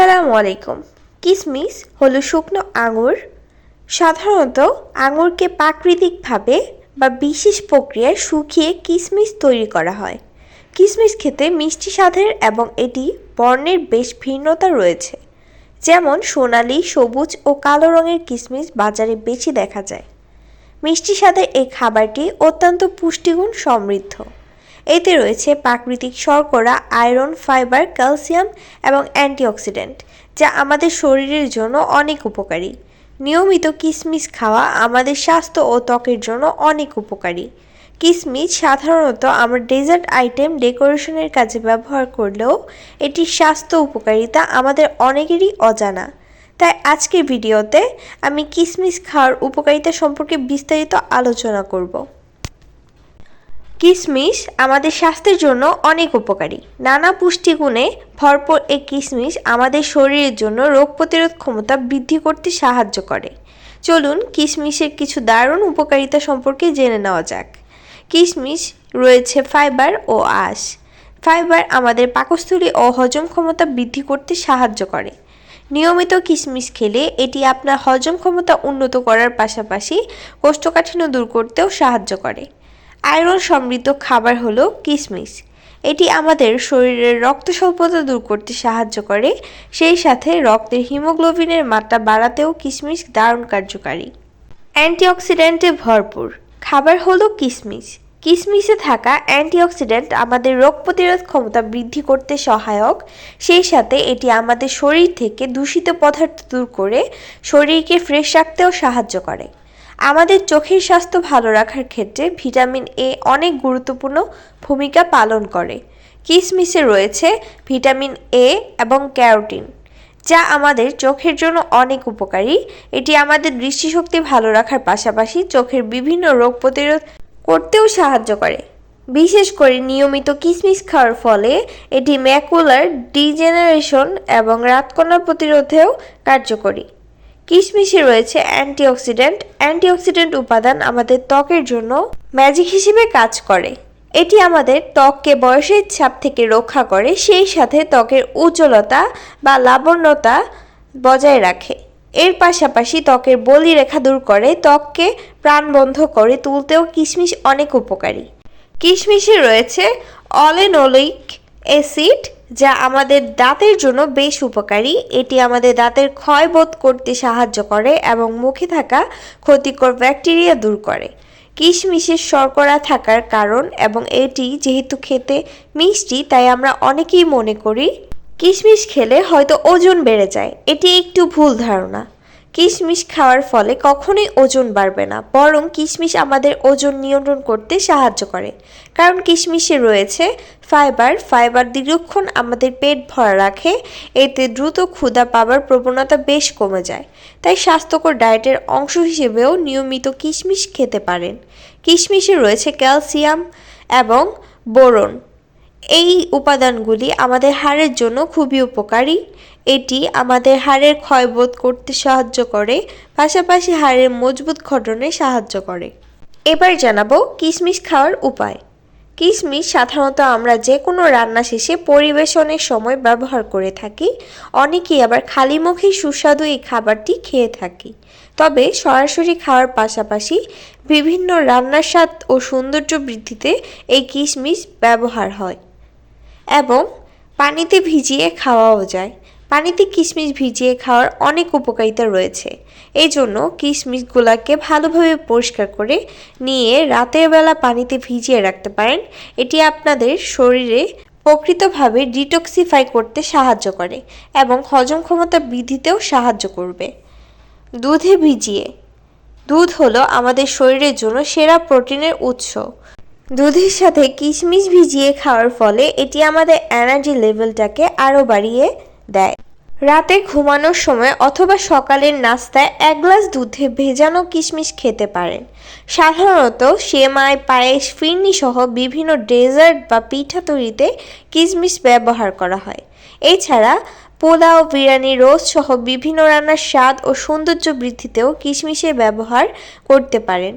আসসালামু আলাইকুম। কিসমিস হলো শুকনো আঙুর। সাধারণত আঙুরকে প্রাকৃতিকভাবে বা বিশেষ প্রক্রিয়ায় শুকিয়ে কিসমিস তৈরি করা হয়। কিসমিস খেতে মিষ্টি স্বাদের এবং এটি বর্ণের বেশ ভিন্নতা রয়েছে। যেমন সোনালি, সবুজ ও কালো রঙের কিসমিস বাজারে বেশি দেখা যায়। মিষ্টি স্বাদের এই খাবারটি অত্যন্ত পুষ্টিগুণ সমৃদ্ধ। এতে রয়েছে প্রাকৃতিক শর্করা, আয়রন, ফাইবার, ক্যালসিয়াম এবং অ্যান্টিঅক্সিডেন্ট, যা আমাদের শরীরের জন্য অনেক উপকারী। নিয়মিত কিশমিশ খাওয়া আমাদের স্বাস্থ্য ও ত্বকের জন্য অনেক উপকারী। কিশমিশ সাধারণত আমরা ডেজার্ট আইটেম ডেকোরেশনের কাজে ব্যবহার করলেও এটির স্বাস্থ্য উপকারিতা আমাদের অনেকেরই অজানা। তাই আজকের ভিডিওতে আমি কিশমিশ খাওয়ার উপকারিতা সম্পর্কে বিস্তারিত আলোচনা করব। কিশমিশ আমাদের স্বাস্থ্যের জন্য অনেক উপকারী। নানা পুষ্টিগুণে ভরপুর এই কিশমিশ আমাদের শরীরের জন্য রোগ প্রতিরোধ ক্ষমতা বৃদ্ধি করতে সাহায্য করে। চলুন কিশমিশের কিছু দারুণ উপকারিতা সম্পর্কে জেনে নেওয়া যাক। কিশমিশ রয়েছে ফাইবার ও আঁশ। ফাইবার আমাদের পাকস্থলী ও হজম ক্ষমতা বৃদ্ধি করতে সাহায্য করে। নিয়মিত কিশমিশ খেলে এটি আপনার হজম ক্ষমতা উন্নত করার পাশাপাশি কোষ্ঠকাঠিন্য দূর করতেও সাহায্য করে। আয়রন সমৃদ্ধ খাবার হলো কিশমিশ এটি আমাদের শরীরের রক্ত স্বল্পতা দূর করতে সাহায্য করে, সেই সাথে রক্তের হিমোগ্লোবিনের মাত্রা বাড়াতেও কিশমিশ দারুণ কার্যকারী। অ্যান্টিঅক্সিডেন্টে ভরপুর। খাবার হলো কিশমিশ কিশমিশে থাকা অ্যান্টিঅক্সিডেন্ট আমাদের রোগ প্রতিরোধ ক্ষমতা বৃদ্ধি করতে সহায়ক, সেই সাথে এটি আমাদের শরীর থেকে দূষিত পদার্থ দূর করে শরীরকে ফ্রেশ রাখতেও সাহায্য করে। আমাদের চোখের স্বাস্থ্য ভালো রাখার ক্ষেত্রে ভিটামিন এ অনেক গুরুত্বপূর্ণ ভূমিকা পালন করে। কিসমিসে রয়েছে ভিটামিন এ এবং ক্যারোটিন, যা আমাদের চোখের জন্য অনেক উপকারী। এটি আমাদের দৃষ্টিশক্তি ভালো রাখার পাশাপাশি চোখের বিভিন্ন রোগ প্রতিরোধ করতেও সাহায্য করে। বিশেষ করে নিয়মিত কিসমিস খাওয়ার ফলে এটি ম্যাকুলার ডিজেনারেশন এবং রাতকণা প্রতিরোধেও কার্যকরী। কিশমিশে রয়েছে অ্যান্টিঅক্সিডেন্ট। অ্যান্টিঅক্সিডেন্ট উপাদান আমাদের ত্বকের জন্য ম্যাজিক হিসেবে কাজ করে। এটি আমাদের ত্বককে বয়সের ছাপ থেকে রক্ষা করে, সেই সাথে ত্বকের উজ্জ্বলতা বা লাবণ্যতা বজায় রাখে। এর পাশাপাশি ত্বকের বলি রেখা দূর করে, ত্বককে প্রাণবন্ধ করে তুলতেও কিশমিশ অনেক উপকারী। কিশমিশে রয়েছে অলেনোলিক অ্যাসিড যা আমাদের দাঁতের জন্য বেশ উপকারী। এটি আমাদের দাঁতের ক্ষয় বোধ করতে সাহায্য করে এবং মুখে থাকা ক্ষতিকর ব্যাকটেরিয়া দূর করে। কিশমিশের শর্করা থাকার কারণ এবং এটি যেহেতু খেতে মিষ্টি, তাই আমরা অনেকেই মনে করি, কিশমিশ খেলে হয়তো ওজন বেড়ে যায়। এটি একটু ভুল ধারণা। কিশমিশ খাওয়ার ফলে কখনোই ওজন বাড়বে না, বরং কিশমিশ আমাদের ওজন নিয়ন্ত্রণ করতে সাহায্য করে। কারণ কিশমিশে রয়েছে ফাইবার ফাইবার দীর্ঘক্ষণ আমাদের পেট ভরা রাখে, এতে দ্রুত ক্ষুধা পাবার প্রবণতা বেশ কমে যায়। তাই স্বাস্থ্যকর ডায়েটের অংশ হিসেবেও নিয়মিত কিশমিশ খেতে পারেন। কিশমিশে রয়েছে ক্যালসিয়াম এবং বোরন। এই উপাদানগুলি আমাদের হাড়ের জন্য খুবই উপকারী। এটি আমাদের হাড়ের ক্ষয়বোধ করতে সাহায্য করে, পাশাপাশি হাড়ের মজবুত গঠনে সাহায্য করে। এবার জানাব কিশমিশ খাওয়ার উপায়। কিশমিশ সাধারণত আমরা যে কোনো রান্না শেষে পরিবেশনের সময় ব্যবহার করে থাকি। অনেকেই আবার খালি মুখেই সুস্বাদু এই খাবারটি খেয়ে থাকি। তবে সরাসরি খাওয়ার পাশাপাশি বিভিন্ন রান্নার স্বাদ ও সৌন্দর্য বৃদ্ধিতে এই কিশমিশ ব্যবহার হয়। এবং পানিতে ভিজিয়ে খাওয়াও যায়। পানিতে কিশমিশ ভিজিয়ে খাওয়ার অনেক উপকারিতা রয়েছে। এই জন্য কিশমিশগুলোকে ভালোভাবে পরিষ্কার করে নিয়ে রাতের বেলা পানিতে ভিজিয়ে রাখতে পারেন। এটি আপনাদের শরীরে প্রকৃতভাবে ডিটক্সিফাই করতে সাহায্য করে এবং হজম ক্ষমতা বৃদ্ধিতেও সাহায্য করবে। দুধে ভিজিয়ে। দুধ হলো আমাদের শরীরের জন্য সেরা প্রোটিনের উৎস। দুধের সাথে কিশমিশ ভিজিয়ে খাওয়ার ফলে এটি আমাদের এনার্জি লেভেলটাকে আরও বাড়িয়ে দেয়। রাতে ঘুমানোর সময় অথবা সকালের নাস্তায় এক গ্লাস দুধে ভেজানো কিশমিশ খেতে পারেন। সাধারণত সেমাই, পায়েস, ফিরনি সহ বিভিন্ন ডেজার্ট বা পিঠা তৈরিতে কিশমিশ ব্যবহার করা হয়। এছাড়া পোলাও, বিরিয়ানি, রোস্ট সহ বিভিন্ন রান্নার স্বাদ ও সৌন্দর্য বৃদ্ধিতেও কিশমিশের ব্যবহার করতে পারেন।